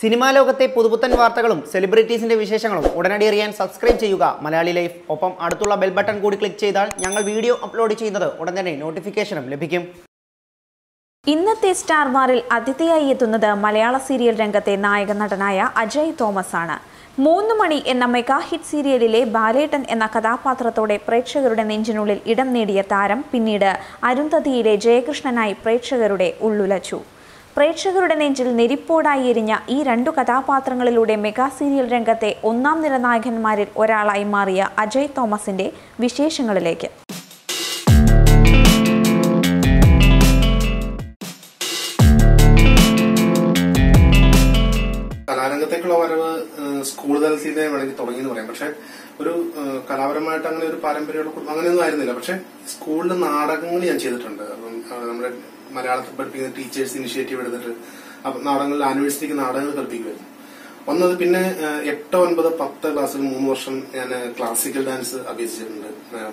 Cinema ലോകത്തെ പുതുപുത്തൻ വാർത്തകളും സെലിബ്രിറ്റീസിന്റെ വിശേഷങ്ങളും ഉടനടി അറിയാൻ സബ്സ്ക്രൈബ് ചെയ്യുക. മലയാളി ലൈഫ്. ഒപ്പം അടുത്തുള്ള ബെൽ ബട്ടൺ കൂടി ക്ലിക്ക് ചെയ്താൽ ഞങ്ങൾ വീഡിയോ അപ്ലോഡ് ചെയ്യുന്നത് ഉടൻ തന്നെ നോട്ടിഫിക്കേഷനും ലഭിക്കും. ഇന്നത്തെ സ്റ്റാർ വാറിൽ അതിഥിയായി എത്തുന്നത് മലയാള സീരിയൽ രംഗത്തെ നായക നടനായ അജയ് തോമസ് ആണ്. മൂന്ന് മണി എന്ന മെഗാ ഹിറ്റ് സീരിയലിലെ ബാലേട്ടൻ എന്ന കഥാപാത്രത്തോടെ പ്രേക്ഷകരുടെ നെഞ്ചിനുള്ളിൽ ഇടം നേടിയ താരം പിന്നീട് അരുന്ധതിയിലെ ജയകൃഷ്ണനായി പ്രേക്ഷകരുടെ ഉള്ളുലച്ചു. പ്രേക്ഷകരുടെ നെഞ്ചിൽ നെരിപ്പോടായി എരിഞ്ഞ ഈ രണ്ടു കഥാപാത്രങ്ങളിലൂടെ മെഗാ സീരിയൽ രംഗത്തെ ഒന്നാം നിര നായകന്മാരിൽ ഒരാളായി മാറിയ അജയ് തോമസിന്റെ വിശേഷങ്ങളിലേക്ക്. വരവ് സ്കൂൾ തലത്തിൽ തന്നെ വേണമെങ്കിൽ തുടങ്ങിയെന്ന് പറയാം. പക്ഷെ ഒരു കലാപരമായിട്ട് അങ്ങനെ ഒരു പാരമ്പര്യമുള്ള കുടുംബം അങ്ങനെയൊന്നും ആയിരുന്നില്ല. പക്ഷെ സ്കൂളിൽ നാടകങ്ങൾ ഞാൻ ചെയ്തിട്ടുണ്ട്. അപ്പം നമ്മുടെ മലയാളത്തിൽ പഠിപ്പിക്കുന്ന ടീച്ചേഴ്സ് ഇനിഷ്യേറ്റീവ് എടുത്തിട്ട് നാടകങ്ങളിൽ ആനിവേഴ്സിറ്റിക്ക് നാടകങ്ങൾ കളിപ്പിക്കുമായിരുന്നു. ഒന്നത് പിന്നെ എട്ട് ഒൻപത് പത്ത് ക്ലാസ്സിൽ മൂന്ന് വർഷം ഞാൻ ക്ലാസിക്കൽ ഡാൻസ് അഭ്യസിച്ചിട്ടുണ്ട്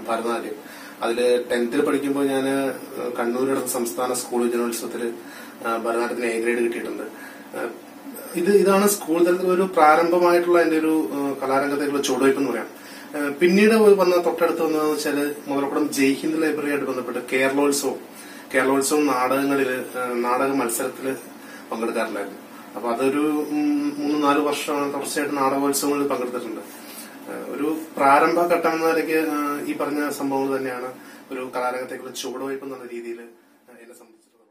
ഭരതനാട്യം. അതിൽ ടെൻത്തിൽ പഠിക്കുമ്പോൾ ഞാൻ കണ്ണൂരിടത്ത് സംസ്ഥാന സ്കൂൾ ജനോത്സവത്തിൽ ഭരതനാട്യത്തിന് എ ഗ്രേഡ് കിട്ടിയിട്ടുണ്ട്. ഇത് ഇതാണ് സ്കൂൾ തലത്തിൽ ഒരു പ്രാരംഭമായിട്ടുള്ള എന്റെ ഒരു കലാരംഗത്തേക്കുള്ള ചുവടുവയ്പ് എന്ന് പറയാം. പിന്നീട് വന്ന തൊട്ടടുത്ത് വന്നതെന്ന് വെച്ചാൽ മുതലക്കുടം ജയ് ഹിന്ദ് ലൈബ്രറിയായിട്ട് ബന്ധപ്പെട്ട് കേരളോത്സവം. കേരളോത്സവം നാടകങ്ങളിൽ നാടക മത്സരത്തിൽ പങ്കെടുക്കാറില്ലായിരുന്നു അപ്പൊ അതൊരു മൂന്ന് നാല് വർഷമാണ് തുടർച്ചയായിട്ട് നാടകോത്സവങ്ങളിൽ പങ്കെടുത്തിട്ടുണ്ട്. ഒരു പ്രാരംഭ ഘട്ടം എന്ന നിലയ്ക്ക് ഈ പറഞ്ഞ സംഭവങ്ങൾ തന്നെയാണ് ഒരു കലാരംഗത്തേക്കുള്ള ചുവടുവയ്പ് എന്നുള്ള രീതിയിൽ എന്നെ സംബന്ധിച്ചിടത്തോളം.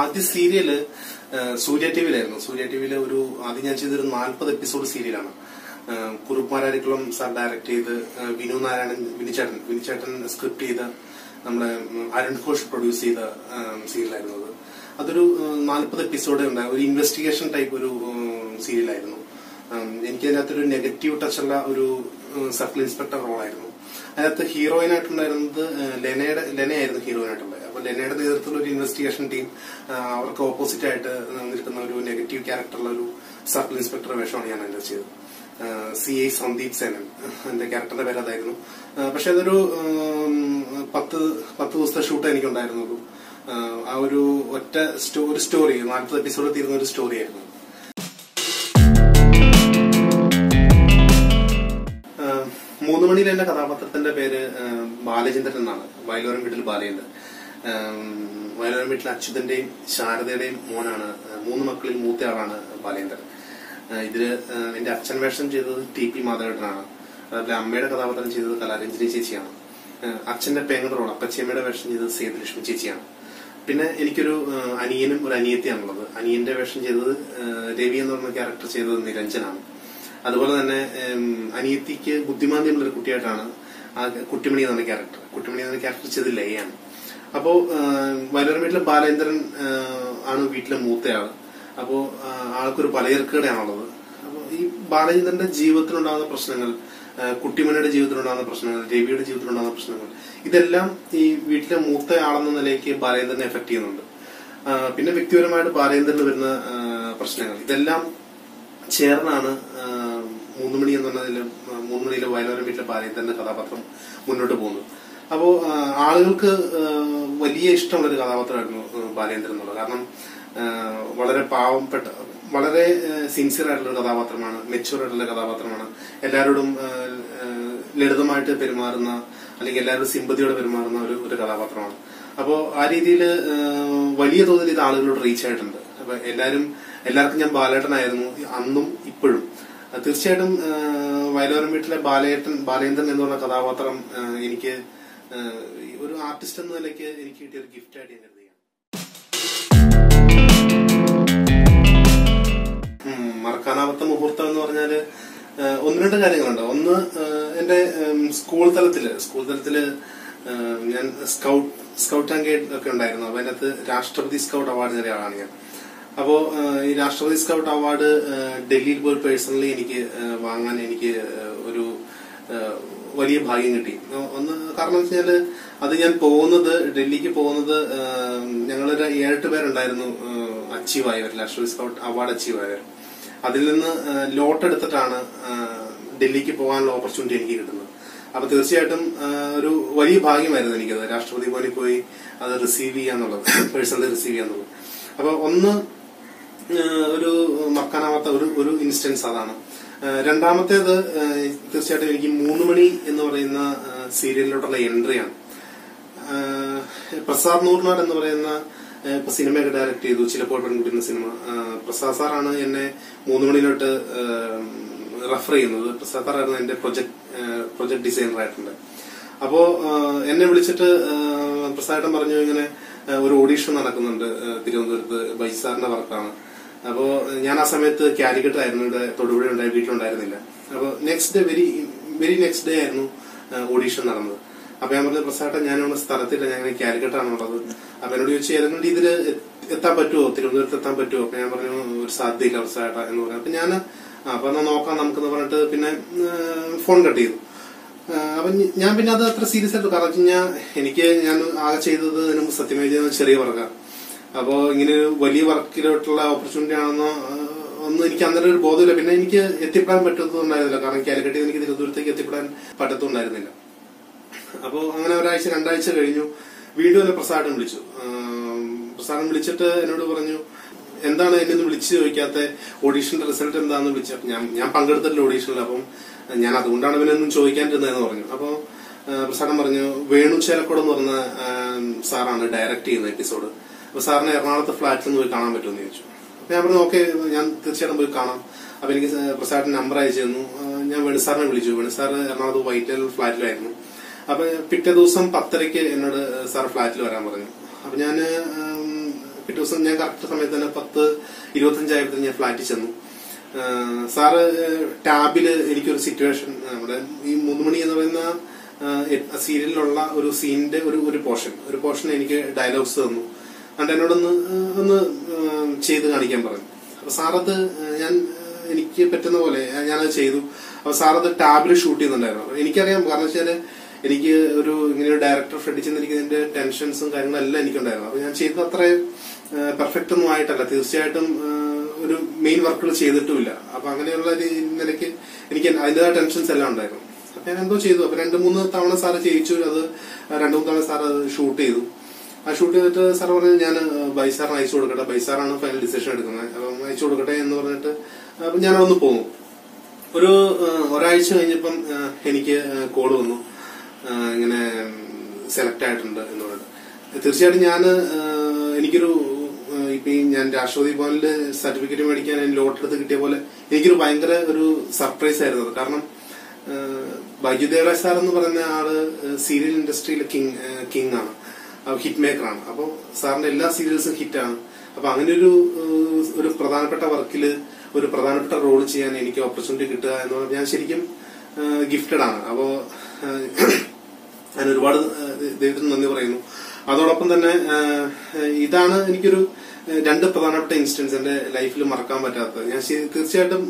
ആദ്യ സീരിയൽ സൂര്യ ടി വിയിലായിരുന്നു. സൂര്യ ടി വിയിലെ ഒരു ആദ്യം ഞാൻ ചെയ്തൊരു നാൽപ്പത് എപ്പിസോഡ് സീരിയലാണ്. ഏഹ്, കുറുപ്പാരാരിക്കുളം സാർ ഡയറക്ട് ചെയ്ത് വിനു നാരായണൻ വിനിച്ചേട്ടൻ വിനിച്ചേട്ടൻ സ്ക്രിപ്റ്റ് ചെയ്ത നമ്മുടെ അരുൺ ഘോഷ് പ്രൊഡ്യൂസ് ചെയ്ത സീരിയലായിരുന്നു അത്. അതൊരു നാൽപ്പത് എപ്പിസോഡ് ഉണ്ടായ ഒരു ഇൻവെസ്റ്റിഗേഷൻ ടൈപ്പ് ഒരു സീരിയലായിരുന്നു എനിക്ക് അതിനകത്തൊരു നെഗറ്റീവ് ടച്ചുള്ള ഒരു സർക്കിൾ ഇൻസ്പെക്ടർ റോളായിരുന്നു അതിനകത്ത് ഏഹ്, ലെനയുടെ ലെനയായിരുന്നു ഹീറോയിൻ ആയിട്ടുള്ളത് അപ്പൊ ലെനയുടെ നേതൃത്വത്തിലുള്ള ഒരു ഇൻവെസ്റ്റിഗേഷൻ ടീം അവർക്ക് ഓപ്പോസിറ്റ് ആയിട്ട് നിൽക്കുന്ന ഒരു നെഗറ്റീവ് ക്യാരക്ടറുള്ള ഒരു സർക്കിൾ ഇൻസ്പെക്ടർ വേഷമാണ് ഞാൻ അതിന്റെ ചെയ്തത്. സി ഐ സന്ദീപ് സേനൻ എന്റെ ക്യാരക്ടറിന്റെ പേര് അതായിരുന്നു പക്ഷെ അതൊരു പത്ത് പത്ത് ദിവസത്തെ ഷൂട്ട് എനിക്കുണ്ടായിരുന്നുള്ളൂ. ആ ഒരു ഒറ്റ സ്റ്റോറി സ്റ്റോറി നാൽപ്പത് എപ്പിസോഡ് തീരുന്ന ഒരു സ്റ്റോറി ആയിരുന്നു. മൂന്ന് മണിയിൽ എന്റെ കഥാപാത്രത്തിന്റെ പേര് ബാലചന്ദ്രൻ എന്നാണ്. വയലോരം വീട്ടിൽ ബാലചന്ദ്രൻ. വയലോരം വീട്ടിൽ അച്യുതന്റെയും ശാരദയുടെയും മോനാണ് മൂന്ന് മക്കളിൽ മൂത്തയാളാണ് ബാലേന്ദ്രൻ ഇതിൽ എന്റെ അച്ഛൻ വേഷം ചെയ്തത് ടി പി മാധവേട്ടനാണ്. അതുപോലെ അമ്മയുടെ കഥാപാത്രം ചെയ്തത് കലാരഞ്ജനി ചേച്ചിയാണ്. അച്ഛന്റെ പേങ്ങ റോൾ അപ്പച്ചിയമ്മയുടെ വേഷം ചെയ്തത് സേതുലക്ഷ്മി ചേച്ചിയാണ്. പിന്നെ എനിക്കൊരു അനിയനും ഒരു അനിയത്തിയാണുള്ളത്. അനിയന്റെ വേഷം ചെയ്തത് രവി എന്ന് പറഞ്ഞ ക്യാരക്ടർ ചെയ്തത് നിരഞ്ജനാണ്. അതുപോലെ തന്നെ അനിയത്തിക്ക് ബുദ്ധിമാന്ദ്യമുള്ള ഒരു കുട്ടിയായിട്ടാണ് ആ കുട്ടിമണി എന്ന ക്യാരക്ടർ കുട്ടിമണി എന്ന ക്യാരക്ടർ ചെയ്ത് ലയാണ് അപ്പോ വയലൂർ വീട്ടിലെ ബാലേന്ദ്രൻ ആണ് വീട്ടിലെ മൂത്തയാൾ. അപ്പോ ആ, ആൾക്കൊരു പലചരക്കുകടയാണുള്ളത്. അപ്പോ ഈ ബാലചന്ദ്രന്റെ ജീവിതത്തിലുണ്ടാകുന്ന പ്രശ്നങ്ങൾ കുട്ടിമണിയുടെ ജീവിതത്തിലുണ്ടാകുന്ന പ്രശ്നങ്ങൾ രവിയുടെ ജീവിതത്തിലുണ്ടാകുന്ന പ്രശ്നങ്ങൾ ഇതെല്ലാം ഈ വീട്ടിലെ മൂത്ത ആളെന്ന നിലയ്ക്ക് ബാലേന്ദ്രനെ എഫക്ട് ചെയ്യുന്നുണ്ട്. പിന്നെ വ്യക്തിപരമായിട്ട് ബാലേന്ദ്രന് വരുന്ന പ്രശ്നങ്ങൾ. ഇതെല്ലാം ചേർന്നാണ് മൂന്നുമണി എന്ന് പറഞ്ഞതിൽ മൂന്നുമണിയിലെ മൂന്ന് മണിയിലെ വയലോരം വീട്ടിലെ ബാലേന്ദ്രന്റെ കഥാപാത്രം മുന്നോട്ട് പോകുന്നത്. അപ്പോ ആ, ആളുകൾക്ക് വലിയ ഇഷ്ടമുള്ളൊരു കഥാപാത്രമായിരുന്നു ബാലേന്ദ്രൻ എന്നുള്ളത്. കാരണം വളരെ പാവപ്പെട്ട വളരെ സിൻസിയർ ആയിട്ടുള്ള കഥാപാത്രമാണ് മെച്ചൂർ ആയിട്ടുള്ള കഥാപാത്രമാണ്. എല്ലാവരോടും ലളിതമായിട്ട് പെരുമാറുന്ന അല്ലെങ്കിൽ എല്ലാവരും സിമ്പതിയോടെ പെരുമാറുന്ന ഒരു ഒരു കഥാപാത്രമാണ്. അപ്പോൾ ആ രീതിയിൽ വലിയ തോതിൽ ഇത് ആളുകളോട് റീച്ച് ആയിട്ടുണ്ട്. അപ്പൊ എല്ലാവരും എല്ലാവർക്കും ഞാൻ ബാലേട്ടനായിരുന്നു അന്നും ഇപ്പോഴും. തീർച്ചയായിട്ടും വയലോരം വീട്ടിലെ ബാലേട്ടൻ ബാലേന്ദ്രൻ എന്ന് പറഞ്ഞ കഥാപാത്രം എനിക്ക് ഒരു ആർട്ടിസ്റ്റ് എന്ന നിലയ്ക്ക് എനിക്ക് കിട്ടിയ ഒരു ഗിഫ്റ്റ് ആയിട്ട് ഞാൻ കരുതുകയാണ് മറക്കാനാവാത്ത മുഹൂർത്തം എന്ന് പറഞ്ഞാൽ ഒന്ന് രണ്ട് കാര്യങ്ങളുണ്ട്. ഒന്ന് എന്റെ സ്കൂൾ തലത്തിൽ സ്കൂൾ തലത്തിൽ ഞാൻ സ്കൗട്ട് സ്കൗട്ട് ആൻഡ് ഗൈഡ് ഒക്കെ ഉണ്ടായിരുന്നു. അപ്പൊ അതിനകത്ത് രാഷ്ട്രപതി സ്കൗട്ട് അവാർഡ് നേടിയ ആളാണ് ഞാൻ. അപ്പോ ഈ രാഷ്ട്രപതി സ്കൗട്ട് അവാർഡ് ഡൽഹിയിൽ പോയി പേഴ്സണലി എനിക്ക് വാങ്ങാൻ എനിക്ക് ഒരു വലിയ ഭാഗ്യം കിട്ടി. ഒന്ന് കാരണം എന്ന് വെച്ചാൽ അത് ഞാൻ പോകുന്നത് ഡൽഹിക്ക് പോകുന്നത് ഞങ്ങളൊരു ഏഴെട്ട് പേരുണ്ടായിരുന്നു അച്ചീവ് ആയവർ രാഷ്ട്രപതി സ്കൗട്ട് അവാർഡ് അച്ചീവ് ആയവർ അതിൽ നിന്ന് ലോട്ട് എടുത്തിട്ടാണ് ഡൽഹിക്ക് പോകാനുള്ള ഓപ്പർച്യൂണിറ്റി എനിക്ക് കിട്ടുന്നത്. അപ്പൊ തീർച്ചയായിട്ടും ഒരു വലിയ ഭാഗ്യമായിരുന്നു എനിക്കത്. രാഷ്ട്രപതി ഭവനിൽ പോയി അത് റിസീവ് ചെയ്യാന്നുള്ളത് പേഴ്സണലി റിസീവ് ചെയ്യാന്നുള്ളത്. അപ്പൊ ഒന്ന് ഒരു മറക്കാനാവാത്ത ഒരു ഒരു ഇൻസ്റ്റൻസ് അതാണ്. രണ്ടാമത്തേത് തീർച്ചയായിട്ടും എനിക്ക് മൂന്ന് മണി എന്ന് പറയുന്ന സീരിയലിലോട്ടുള്ള എൻട്രിയാണ് പ്രസാദ് നൂർനാട് എന്ന് പറയുന്ന ഇപ്പൊ സിനിമയൊക്കെ ഡയറക്ട് ചെയ്തു. ചിലപ്പോൾ പെൺകുട്ടി സിനിമ. പ്രസാദ് സാറാണ് എന്നെ മൂന്ന് മണിയിലോട്ട് റെഫർ ചെയ്യുന്നത്. പ്രസാദ് സാറായിരുന്നു എന്റെ പ്രൊജക്ട് പ്രൊജക്ട് ഡിസൈനർ ആയിട്ടുണ്ട്. അപ്പോ എന്നെ വിളിച്ചിട്ട് പ്രസാദേട്ടൻ പറഞ്ഞു ഇങ്ങനെ ഒരു ഓഡീഷൻ നടക്കുന്നുണ്ട് തിരുവനന്തപുരത്ത് ബൈസാറിന്റെ വർക്കാണ്. അപ്പോ ഞാൻ ആ സമയത്ത് കാലിക്കറ്റ് ആയിരുന്നു ഇവിടെ തൊടുപുഴ ഉണ്ടായി വീട്ടിലുണ്ടായിരുന്നില്ല. അപ്പൊ next day very very next day ആയിരുന്നു ഓഡീഷൻ നടന്നത്. അപ്പൊ ഞാൻ പറഞ്ഞു പ്രസാദം ഞാനിവിടെ സ്ഥലത്തില്ല ഞാൻ ഇങ്ങനെ ഉള്ളത് അപ്പൊ എന്നോട് ചോദിച്ചു ഏതെങ്കിലും രീതിയിൽ എത്താൻ പറ്റുമോ തിരുവനന്തപുരത്ത് എത്താൻ പറ്റുമോ അപ്പൊ ഞാൻ പറഞ്ഞു ഒരു സാധ്യതയില്ല പ്രസാദ എന്ന് പറഞ്ഞു. അപ്പൊ ഞാൻ അപ്പൊ എന്നാ നോക്കാം നമുക്കെന്ന് പറഞ്ഞിട്ട് പിന്നെ ഫോൺ കട്ട് ചെയ്തു. അപ്പൊ ഞാൻ പിന്നെ അത് അത്ര സീരിയസ് ആയിട്ട് കാരണം കഴിഞ്ഞാൽ എനിക്ക് ഞാൻ ആകെ ചെയ്തത് മുമ്പ് ചെറിയ വർക്കാണ് അപ്പോ ഇങ്ങനെ വലിയ വർക്കിലോട്ടുള്ള ഓപ്പർച്യൂണിറ്റി ആണെന്നോ ഒന്നും എനിക്ക് അന്നേരം ഒരു ബോധമില്ല. പിന്നെ എനിക്ക് എത്തിപ്പെടാൻ പറ്റത്തുണ്ടായിരുന്നില്ല കാരണം കാലിക്കട്ടിൽ എനിക്ക് തിരുവനന്തപുരത്തേക്ക് എത്തിപ്പെടാൻ പറ്റത്തുണ്ടായിരുന്നില്ല. അപ്പോ അങ്ങനെ ഒരാഴ്ച രണ്ടാഴ്ച കഴിഞ്ഞു. വീണ്ടും എന്നെ പ്രസാദം വിളിച്ചു. പ്രസാദം വിളിച്ചിട്ട് എന്നോട് പറഞ്ഞു എന്താണ് എന്നെ ഒന്ന് വിളിച്ചു ചോദിക്കാത്ത? ഓഡീഷന്റെ റിസൾട്ട് എന്താന്ന് വിളിച്ചു ഞാൻ ഞാൻ പങ്കെടുത്തിട്ടില്ല ഓഡീഷനിൽ അപ്പം ഞാൻ അതുകൊണ്ടാണ് ഇവനൊന്നും ചോദിക്കാണ്ടിരുന്നതെന്ന് പറഞ്ഞു. അപ്പോ ആ, പ്രസാദം പറഞ്ഞു വേണു ചേലക്കോട് എന്ന് പറഞ്ഞ സാറാണ് ഡയറക്ട് ചെയ്യുന്ന എപ്പിസോഡ്. അപ്പൊ സാറിന് എറണാകുളത്തെ ഫ്ലാറ്റിൽ നിന്ന് പോയി കാണാൻ പറ്റുമെന്ന് ചോദിച്ചു. ഞാൻ പറഞ്ഞു ഓക്കെ ഞാൻ തീർച്ചയായിട്ടും പോയി കാണാം. അപ്പൊ എനിക്ക് പ്രസാദിന്റെ നമ്പർ അയച്ചു തന്നു. ഞാൻ വേണു സാറിനെ വിളിച്ചു. വേണു സാർ എറണാകുളത്ത് വൈറ്റൽ ഫ്ലാറ്റിലായിരുന്നു. അപ്പൊ പിറ്റേ ദിവസം പത്തരയ്ക്ക് എന്നോട് സാർ ഫ്ലാറ്റിൽ വരാൻ പറഞ്ഞു. അപ്പൊ ഞാൻ പിറ്റേ ദിവസം ഞാൻ കറക്റ്റ് സമയത്ത് തന്നെ പത്ത് ഇരുപത്തഞ്ചായപ്പോഴത്തേക്ക് ഞാൻ ഫ്ലാറ്റിൽ ചെന്നു. സാറ് ടാബിൽ എനിക്കൊരു സിറ്റുവേഷൻ നമ്മുടെ ഈ മൂന്ന് മണി എന്ന് പറയുന്ന സീരിയലിലുള്ള ഒരു സീനിന്റെ ഒരു ഒരു പോർഷൻ. ഒരു പോർഷൻ എനിക്ക് ഡയലോഗ്സ് തന്നു. അണ്ട് എന്നോടൊന്ന് ഒന്ന് ചെയ്ത് കാണിക്കാൻ പറഞ്ഞു. അപ്പൊ സാറത് ഞാൻ എനിക്ക് പറ്റുന്ന പോലെ ഞാനത് ചെയ്തു. അപ്പൊ സാറത് ടാബിൽ ഷൂട്ട് ചെയ്യുന്നുണ്ടായിരുന്നു. എനിക്കറിയാം കാരണം വെച്ചാൽ എനിക്ക് ഒരു ഇങ്ങനെ ഒരു ഡയറക്ടർ ഫ്രണ്ടിൽ ചെന്നിരിക്കുന്നതിന്റെ ടെൻഷൻസും കാര്യങ്ങളെല്ലാം എനിക്കുണ്ടായിരുന്നു. അപ്പൊ ഞാൻ ചെയ്തത് അത്രയും പെർഫെക്റ്റ് ഒന്നും ആയിട്ടല്ല. തീർച്ചയായിട്ടും ഒരു മെയിൻ വർക്കുകൾ ചെയ്തിട്ടുമില്ല. അപ്പൊ അങ്ങനെയുള്ള നിലയ്ക്ക് എനിക്ക് അതിന്റേതായ ടെൻഷൻസ് എല്ലാം ഉണ്ടായിരുന്നു. അപ്പൊ ഞാൻ എന്തോ ചെയ്തു. അപ്പൊ രണ്ട് മൂന്ന് തവണ സാറ് ചെയ്യിച്ചു. അത് രണ്ട് മൂന്ന് തവണ സാർ അത് ഷൂട്ട് ചെയ്തു. ആ ഷൂട്ട് ചെയ്തിട്ട് സാർ പറഞ്ഞു ഞാൻ ബൈസാറിന് അയച്ചു കൊടുക്കട്ടെ. ബൈസാറാണ് ഫൈനൽ ഡിസിഷൻ എടുക്കുന്നത്. അപ്പം അയച്ചു കൊടുക്കട്ടെ എന്ന് പറഞ്ഞിട്ട് അപ്പൊ ഞാൻ പോകും ഒരു ഒരാഴ്ച കഴിഞ്ഞപ്പം എനിക്ക് കോൾ വന്നു. ഇങ്ങനെ സെലക്ട് ആയിട്ടുണ്ട് എന്ന് പറഞ്ഞിട്ട് തീർച്ചയായിട്ടും ഞാൻ എനിക്കൊരു ഇപ്പൊ ഞാൻ രാഷ്ട്രപതി ഭവനിൽ സർട്ടിഫിക്കറ്റ് മേടിക്കാൻ ലോട്ടെടുത്ത് കിട്ടിയ പോലെ എനിക്കൊരു ഭയങ്കര ഒരു സർപ്രൈസ് ആയിരുന്നു അത്. കാരണം വൈദ്യുദേവരാജ് സാർ എന്ന് പറയുന്ന ആൾ സീരിയൽ ഇൻഡസ്ട്രിയിലെ കിങ് കിങ് ആണ്. ഹിറ്റ് ആണ്. അപ്പോൾ സാറിന്റെ എല്ലാ സീരിയൽസും ഹിറ്റാണ് അപ്പൊ അങ്ങനെ ഒരു ഒരു പ്രധാനപ്പെട്ട വർക്കിൽ ഒരു പ്രധാനപ്പെട്ട റോൾ ചെയ്യാൻ എനിക്ക് ഓപ്പർച്യൂണിറ്റി കിട്ടുക എന്ന് പറഞ്ഞാൽ ഞാൻ ശരിക്കും ഗിഫ്റ്റഡ് ആണ്. അപ്പോ ഏഹ്, ഞാൻ ഒരുപാട് ദൈവത്തിന് നന്ദി പറയുന്നു. അതോടൊപ്പം തന്നെ ഇതാണ് എനിക്കൊരു രണ്ട് പ്രധാനപ്പെട്ട ഇൻസ്റ്റൻസ് എന്റെ ലൈഫിൽ മറക്കാൻ പറ്റാത്തത്. ഞാൻ തീർച്ചയായിട്ടും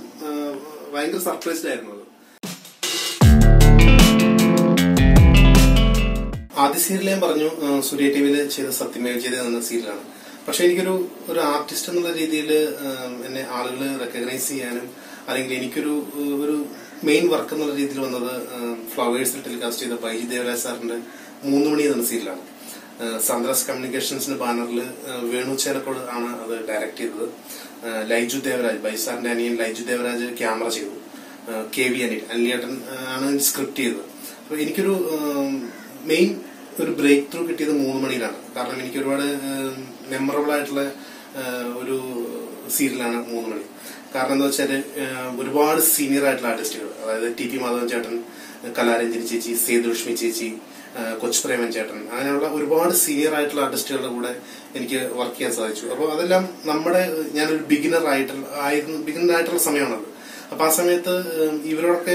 ഭയങ്കര സർപ്രൈസ്ഡ് ആയിരുന്നു അത്. ആദ്യ സീരിയൽ ഞാൻ പറഞ്ഞു സൂര്യ ടി വിയിൽ ചെയ്ത സത്യമേവ ചെയ്ത എന്ന സീരിയലാണ്. പക്ഷെ എനിക്കൊരു ഒരു ആർട്ടിസ്റ്റ് എന്നുള്ള രീതിയിൽ എന്നെ ആളുകൾ റെക്കഗ്നൈസ് ചെയ്യാനും അല്ലെങ്കിൽ എനിക്കൊരു ഒരു മെയിൻ വർക്ക് എന്നുള്ള രീതിയിൽ വന്നത് ഫ്ലവേഴ്സിൽ ടെലികാസ്റ്റ് ചെയ്ത ബൈജി ദേവരാജ് സാറിന്റെ മൂന്ന് മണി എന്ന സീരിയലാണ് സന്ദ്രാസ് കമ്മ്യൂണിക്കേഷൻസിന്റെ ബാനറിൽ വേണു ചേലക്കോട് ആണ് അത് ഡയറക്ട് ചെയ്തത്. ലൈജു ദേവരാജ് ബൈസാറിന്റെ അനിയൻ ലൈജു ദേവരാജ് ക്യാമറ ചെയ്തു. കെ വി അനിൽ അനിലേട്ടൻ ആണ് സ്ക്രിപ്റ്റ് ചെയ്തത്. അപ്പൊ എനിക്കൊരു മെയിൻ ഒരു ബ്രേക്ക് ത്രൂ കിട്ടിയത് മൂന്ന് മണിയിലാണ്. കാരണം എനിക്ക് ഒരുപാട് മെമ്മറബിൾ ആയിട്ടുള്ള ഒരു സീരിയലാണ് മൂന്ന് മണി. കാരണം എന്താ വെച്ചാൽ ഒരുപാട് സീനിയർ ആയിട്ടുള്ള ആർട്ടിസ്റ്റുകൾ അതായത് ടി പി മാധവൻ ചേട്ടൻ കലാരഞ്ജനി ചേച്ചി സേതുലക്ഷ്മി ചേച്ചി കൊച്ചുപ്രേമൻ ചേട്ടൻ അങ്ങനെയുള്ള ഒരുപാട് സീനിയർ ആയിട്ടുള്ള ആർട്ടിസ്റ്റുകളുടെ കൂടെ എനിക്ക് വർക്ക് ചെയ്യാൻ സാധിച്ചു. അപ്പോൾ അതെല്ലാം നമ്മുടെ ഞാനൊരു ബിഗിനർ ആയിട്ടുള്ള ആയിരുന്നു ബിഗിനർ ആയിട്ടുള്ള സമയമാണത്. അപ്പൊ ആ സമയത്ത് ഇവരോടൊക്കെ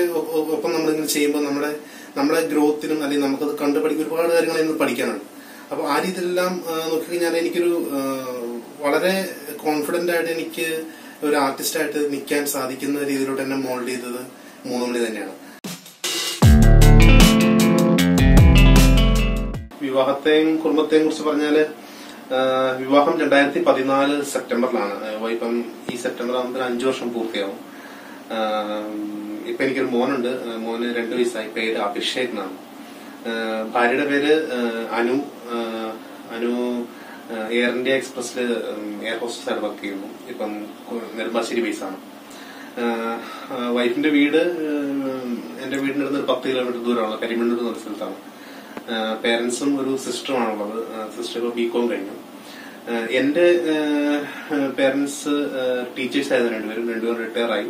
ഒപ്പം നമ്മളിങ്ങനെ ചെയ്യുമ്പോൾ നമ്മുടെ നമ്മുടെ ഗ്രോത്തിനും അല്ലെങ്കിൽ നമുക്കത് കണ്ടു ഒരുപാട് കാര്യങ്ങൾ ഇന്ന് പഠിക്കാനുണ്ട്. അപ്പൊ ആ രീതിയിലെല്ലാം നോക്കിക്കഴിഞ്ഞാൽ എനിക്കൊരു വളരെ കോൺഫിഡന്റ് ആയിട്ട് എനിക്ക് ഒരു ആർട്ടിസ്റ്റായിട്ട് നിൽക്കാൻ സാധിക്കുന്ന രീതിയിലോട്ട് എന്നെ മോൾഡ് ചെയ്തത് മൂന്ന് മണി തന്നെയാണ്. വിവാഹത്തെയും കുടുംബത്തെയും കുറിച്ച് പറഞ്ഞാൽ വിവാഹം രണ്ടായിരത്തി പതിനാല് സെപ്റ്റംബറിലാണ് ഇപ്പം ഈ സെപ്റ്റംബർ ആകുമ്പോൾ അഞ്ചു വർഷം പൂർത്തിയാവും. ഇപ്പൊ എനിക്കൊരു മോനുണ്ട്. മോന് രണ്ടു വയസ്സായി. പേര് അഭിഷേക് എന്നാണ് ഭാര്യയുടെ പേര് അനു. അനു എയർ ഇന്ത്യ എക്സ്പ്രസ്സിൽ എയർ ഹോസ്റ്റസ് ആയിട്ട് വർക്ക് ചെയ്യുന്നു. ഇപ്പം നെടുമ്പാശ്ശേരി ബേസാണ് വൈഫിന്റെ വീട് എന്റെ വീടിന്റെ അടുത്ത് ഒരു പത്ത് കിലോമീറ്റർ ദൂരമാണ് കരിമണ്ണൂർ എന്ന സ്ഥലത്താണ്. പേരൻസും ഒരു സിസ്റ്ററുമാണുള്ളത് സിസ്റ്റർ ബി കോം കഴിഞ്ഞു. എന്റെ പേരൻസ് ടീച്ചേഴ്സ് ആയിരുന്നു രണ്ടുപേരും രണ്ടുപേരും റിട്ടയർ ആയി.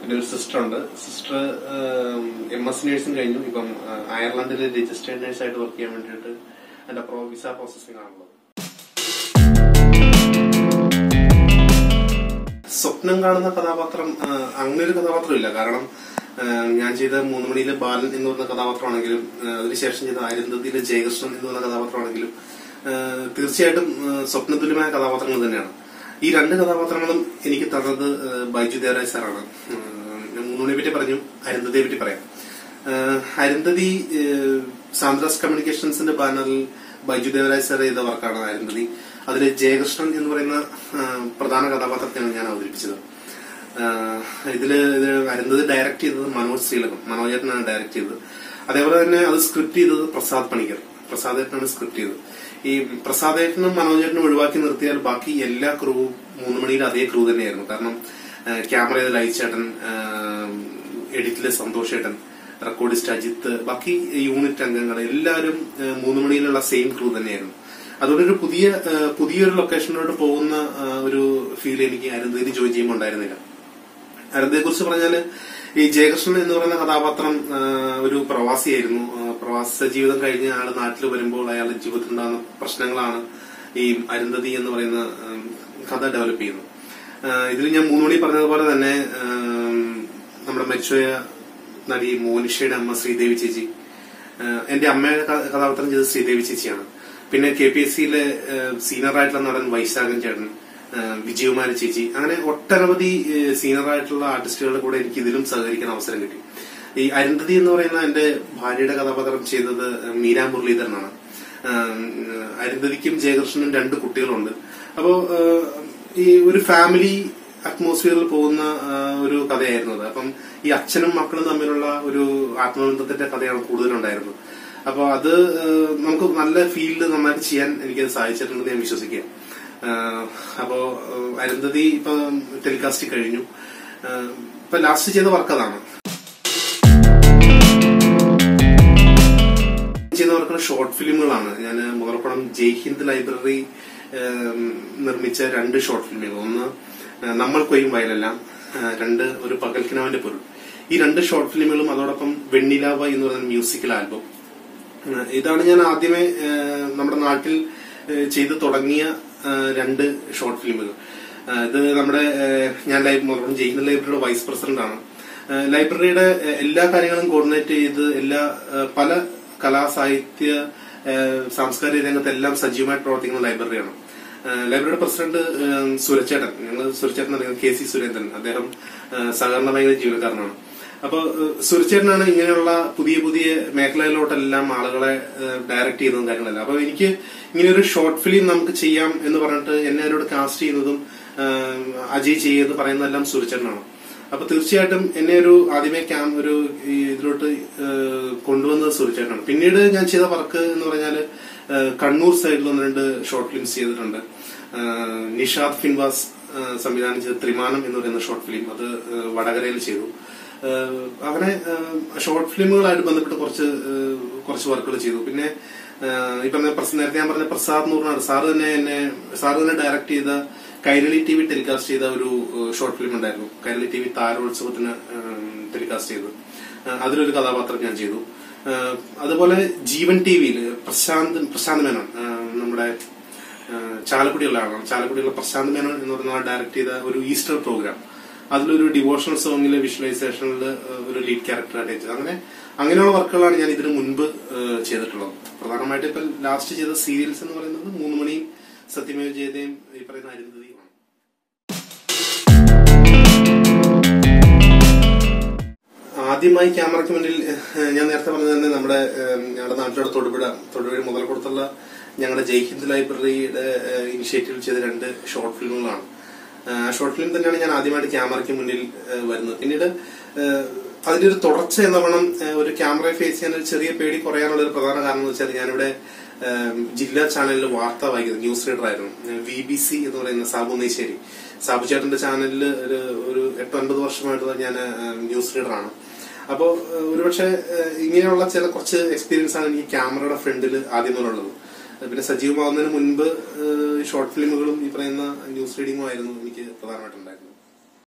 പിന്നെ ഒരു സിസ്റ്റർ ഉണ്ട്. സിസ്റ്റർ എം എസ് നേഴ്സും കഴിഞ്ഞു. ഇപ്പം അയർലൻഡിൽ രജിസ്റ്റേർഡ് നേഴ്സായിട്ട് വർക്ക് ചെയ്യാൻ വേണ്ടിയിട്ട് എന്റെ പ്രോ വിസ പ്രോസസ്സിംഗ് ആണുള്ളത്. സ്വപ്നം കാണുന്ന കഥാപാത്രം അങ്ങനെ ഒരു കഥാപാത്രം ഇല്ല കാരണം ഞാൻ ചെയ്ത മൂന്ന് മണിയിലെ ബാലൻ എന്ന് പറഞ്ഞ കഥാപാത്രമാണെങ്കിലും അതിനുശേഷം ചെയ്ത അരുന്ധതിയിലെ ജയകൃഷ്ണൻ എന്ന് പറഞ്ഞ കഥാപാത്രമാണെങ്കിലും തീർച്ചയായിട്ടും സ്വപ്നതുല്യമായ കഥാപാത്രങ്ങൾ തന്നെയാണ്. ഈ രണ്ട് കഥാപാത്രങ്ങളും എനിക്ക് തന്നത് ബൈജു ദേവരാജ് സാറാണ്. മൂന്നുമണിയെ പറ്റി പറഞ്ഞു അരുന്ധതിയെ പറ്റി പറയാം. അരുന്ധതി സാന്ദ്രാസ് കമ്മ്യൂണിക്കേഷൻസിന്റെ ബാനറിൽ ബൈജു ദേവരാജ് സാർ ചെയ്ത വർക്കാണ് അരുന്ധതി. അതിൽ ജയകൃഷ്ണൻ എന്ന് പറയുന്ന പ്രധാന കഥാപാത്രത്തെയാണ് ഞാൻ അവതരിപ്പിച്ചത്. ഇതിൽ ഇത് വരുന്നത് ഡയറക്ട് ചെയ്തത് മനോജ് ശ്രീലകം മനോജേട്ടനാണ് ഡയറക്ട് ചെയ്തത്. അതേപോലെ തന്നെ അത് സ്ക്രിപ്റ്റ് ചെയ്തത് പ്രസാദ് പണിക്കർ. പ്രസാദേട്ടനാണ് സ്ക്രിപ്റ്റ് ചെയ്തത്. ഈ പ്രസാദേട്ടനും മനോജേട്ടനും ഒഴിവാക്കി നിർത്തിയാൽ ബാക്കി എല്ലാ ക്രൂ മൂന്ന് മണിയിൽ അതേ ക്രൂ തന്നെയായിരുന്നു. കാരണം ക്യാമറയിൽ ലൈച്ചേട്ടൻ എഡിറ്റിലെ സന്തോഷേട്ടൻ റെക്കോർഡിസ്റ്റ് അജിത്ത് ബാക്കി യൂണിറ്റ് അംഗങ്ങൾ എല്ലാവരും മൂന്ന് മണിയിലുള്ള സെയിം ക്രൂ തന്നെയായിരുന്നു. അതുകൊണ്ട് ഒരു പുതിയ പുതിയൊരു ലൊക്കേഷനിലോട്ട് പോകുന്ന ഒരു ഫീൽ എനിക്ക് അരുന്ധതി ജോയിൻ ചെയ്യുമ്പോൾ ഉണ്ടായിരുന്നില്ല. അരുന്ധതിയെ കുറിച്ച് പറഞ്ഞാൽ ഈ ജയകൃഷ്ണൻ എന്ന് പറയുന്ന കഥാപാത്രം ഒരു പ്രവാസിയായിരുന്നു. പ്രവാസ ജീവിതം കഴിഞ്ഞ് ആൾ നാട്ടിൽ വരുമ്പോൾ അയാളുടെ ജീവിതത്തിൽ ഉണ്ടാകുന്ന പ്രശ്നങ്ങളാണ് ഈ അരുന്ധതി എന്ന് പറയുന്ന കഥ ഡെവലപ്പ് ചെയ്യുന്നത്. ഇതിൽ ഞാൻ മൂന്ന് മണി പറഞ്ഞതുപോലെ തന്നെ നമ്മുടെ മരിച്ചുപോയ നടി മോനിഷയുടെ അമ്മ ശ്രീദേവി ചേച്ചി. എന്റെ അമ്മയുടെ കഥാപാത്രം ചെയ്തത് ശ്രീദേവി ചേച്ചിയാണ്. പിന്നെ കെ പി എസ് സിയിലെ സീനിയർ ആയിട്ടുള്ള നടൻ വൈശാഖൻ ചേട്ടൻ വിജയകുമാരി ചേച്ചി അങ്ങനെ ഒട്ടനവധി സീനിയർ ആയിട്ടുള്ള ആർട്ടിസ്റ്റുകളുടെ കൂടെ എനിക്ക് ഇതിലും സഹകരിക്കാൻ അവസരം കിട്ടി. ഈ അരുന്ധതി എന്ന് പറയുന്ന എന്റെ ഭാര്യയുടെ കഥാപാത്രം ചെയ്തത് മീര മുരളീധരനാണ്. അരുന്ധതിക്കും ജയകൃഷ്ണനും രണ്ട് കുട്ടികളുണ്ട്. അപ്പോ ഈ ഒരു ഫാമിലി അറ്റ്മോസ്ഫിയറിൽ പോകുന്ന ഒരു കഥയായിരുന്നു അത്. അപ്പം ഈ അച്ഛനും മക്കളും തമ്മിലുള്ള ഒരു ആത്മബന്ധത്തിന്റെ കഥയാണ് കൂടുതലുണ്ടായിരുന്നത്. അപ്പൊ അത് നമുക്ക് നല്ല ഫീൽഡ് നന്നായിട്ട് ചെയ്യാൻ എനിക്ക് സാധിച്ചിട്ടുണ്ടെന്ന് ഞാൻ വിശ്വസിക്കുക അപ്പോൾ അരുന്ധതി ഇപ്പൊ ടെലികാസ്റ്റ് കഴിഞ്ഞു. ഇപ്പൊ ലാസ്റ്റ് ചെയ്ത വർക്ക് അതാണ്. ചെയ്യുന്നവർക്ക് ഷോർട്ട് ഫിലിമുകളാണ്. ഞാൻ മുതലക്കുളം ജയ് ഹിന്ദ് ലൈബ്രറി നിർമ്മിച്ച രണ്ട് ഷോർട്ട് ഫിലിമുകൾ. ഒന്ന് നമ്മൾ കൊയ്യും വയലെല്ലാം രണ്ട് ഒരു പകൽക്കിനാവിന്റെ പൊരുൾ. ഈ രണ്ട് ഷോർട്ട് ഫിലിമുകളും അതോടൊപ്പം വെണ്ണിലാവ എന്ന് പറയുന്ന മ്യൂസിക്കൽ ആൽബം. ഇതാണ് ഞാൻ ആദ്യമേ നമ്മുടെ നാട്ടിൽ ചെയ്ത് തുടങ്ങിയ രണ്ട് ഷോർട്ട് ഫിലിമുകൾ ഇത് നമ്മുടെ ഞാൻ ലൈബ്രറി മുതലക്കുളം ജയ് ലൈബ്രറിയുടെ വൈസ് പ്രസിഡന്റ് ആണ്. ലൈബ്രറിയുടെ എല്ലാ കാര്യങ്ങളും കോർഡിനേറ്റ് ചെയ്ത് എല്ലാ പല കലാ സാഹിത്യ സാംസ്കാരിക രംഗത്തെല്ലാം സജീവമായി പ്രവർത്തിക്കുന്ന ലൈബ്രറിയാണ്. ലൈബ്രറിയുടെ പ്രസിഡന്റ് സുരച്ചേട്ടൻ ഞങ്ങൾ സുരച്ചേട്ടൻ കെ സി സുരേന്ദ്രൻ. അദ്ദേഹം സഹകരണ മേഖല ജീവനക്കാരനാണ്. അപ്പൊ ഏഹ്, സുരച്ചേട്ടനാണ് ഇങ്ങനെയുള്ള പുതിയ പുതിയ മേഖലയിലോട്ടെല്ലാം ആളുകളെ ഡയറക്ട് ചെയ്യുന്നതും കാര്യങ്ങളെല്ലാം. അപ്പൊ എനിക്ക് ഇങ്ങനെ ഒരു ഷോർട്ട് ഫിലിം നമുക്ക് ചെയ്യാം എന്ന് പറഞ്ഞിട്ട് എന്നെ അവരോട് കാസ്റ്റ് ചെയ്യുന്നതും അജയ് ചെയ്യുന്നത് പറയുന്നതെല്ലാം സുരച്ചേട്ടനാണ് അപ്പൊ തീർച്ചയായിട്ടും എന്നെ ഒരു ആദ്യമേ ക്യാം ഒരു ഇതിലോട്ട് കൊണ്ടുവന്നത് സുരച്ചേട്ടനാണ് പിന്നീട് ഞാൻ ചെയ്ത വർക്ക് എന്ന് പറഞ്ഞാൽ കണ്ണൂർ സൈഡിൽ ഒന്ന് രണ്ട് ഷോർട്ട് ഫിലിംസ് ചെയ്തിട്ടുണ്ട്. നിഷാദ് ഫിൻവാസ് സംവിധാനം ചെയ്ത ത്രിമാനം എന്ന് പറയുന്ന ഷോർട്ട് ഫിലിം അത് വടകരയിൽ ചെയ്തു. അങ്ങനെ ഷോർട്ട് ഫിലിമുകളായിട്ട് ബന്ധപ്പെട്ട് കുറച്ച് കുറച്ച് വർക്കുകൾ ചെയ്തു. പിന്നെ ഇപ്പം നേരത്തെ ഞാൻ പറഞ്ഞ പ്രസാദ് നൂറിനാണ് സാറ് തന്നെ എന്നെ സാറ് തന്നെ ഡയറക്ട് ചെയ്ത കൈരളി ടി വി ടെലികാസ്റ്റ് ചെയ്ത ഒരു ഷോർട്ട് ഫിലിം ഉണ്ടായിരുന്നു. കൈരളി ടി വി താരോത്സവത്തിന് ടെലികാസ്റ്റ് ചെയ്തു അതിലൊരു കഥാപാത്രം ഞാൻ ചെയ്തു. അതുപോലെ ജീവൻ ടി വിയിൽ പ്രശാന്ത് പ്രശാന്ത് മേനോൻ നമ്മുടെ ചാലക്കുടിയുള്ള ആളാണ്. ചാലക്കുടിയുള്ള പ്രശാന്ത് മേനോൻ എന്ന് പറഞ്ഞ ഡയറക്ട് ചെയ്ത ഒരു ഈസ്റ്റർ പ്രോഗ്രാം അതിലൊരു ഡിവോഷണൽ സോങ്ങിലെ വിഷ്വലൈസേഷനിൽ ഒരു ലീഡ് ക്യാരക്ടറായിട്ട് ചെയ്തത്. അങ്ങനെ അങ്ങനെയുള്ള വർക്കുകളാണ് ഞാൻ ഇതിനു മുൻപ് ചെയ്തിട്ടുള്ളത്. പ്രധാനമായിട്ട് ഇപ്പൊ ലാസ്റ്റ് ചെയ്ത സീരിയൽസ് എന്ന് പറയുന്നത് മൂന്ന് മണിയും സത്യമേവ് ജയതയും ഈ പറയുന്ന അരുന്ധതിയുമാണ് ആദ്യമായി ക്യാമറയ്ക്ക് മുന്നിൽ ഞാൻ നേരത്തെ പറഞ്ഞത് തന്നെ നമ്മുടെ ഞങ്ങളുടെ നാട്ടിലുള്ള തൊടുപുഴ തൊടുപുഴ മുതൽക്കൊടുത്തുള്ള ഞങ്ങളുടെ ജയ് ഹിന്ദ് ലൈബ്രറിയുടെ ഇനിഷ്യേറ്റീവ് ചെയ്ത രണ്ട് ഷോർട്ട് ഫിലിമുകളാണ് ഷോർട്ട് ഫിലിം തന്നെയാണ് ഞാൻ ആദ്യമായിട്ട് ക്യാമറയ്ക്ക് മുന്നിൽ വരുന്നത്. പിന്നീട് അതിന്റെ ഒരു തുടർച്ച എന്ന വണ്ണം ഒരു ക്യാമറയെ ഫേസ് ചെയ്യാൻ ഒരു ചെറിയ പേടി കുറയാനുള്ള ഒരു പ്രധാന കാരണം എന്ന് വെച്ചാൽ ഞാനിവിടെ ജില്ലാ ചാനലിൽ വാർത്ത വായിക്കുന്നത് ന്യൂസ് റീഡർ ആയിരുന്നു. വി ബി സി എന്ന് പറയുന്ന സാബു നെയ്ശ്ശേരി സാബു ചേട്ടന്റെ ചാനലിൽ ഒരു ഒരു എട്ട് ഒൻപത് വർഷമായിട്ട് ഞാൻ ന്യൂസ് ന്യൂസ് റീഡറാണ് അപ്പോൾ ഒരുപക്ഷെ ഇങ്ങനെയുള്ള ചില കുറച്ച് എക്സ്പീരിയൻസ് ആണ് എനിക്ക് ക്യാമറയുടെ ഫ്രണ്ടിൽ ആദ്യം മുതലുള്ളത്. പിന്നെ സജീവമാകുന്നതിന് മുൻപ് ഷോർട്ട് ഫിലിമുകളും ഈ പറയുന്ന ന്യൂസ് റീഡിങ്ങും ആയിരുന്നു എനിക്ക് പ്രധാനമായിട്ടുണ്ടായിരുന്നത്.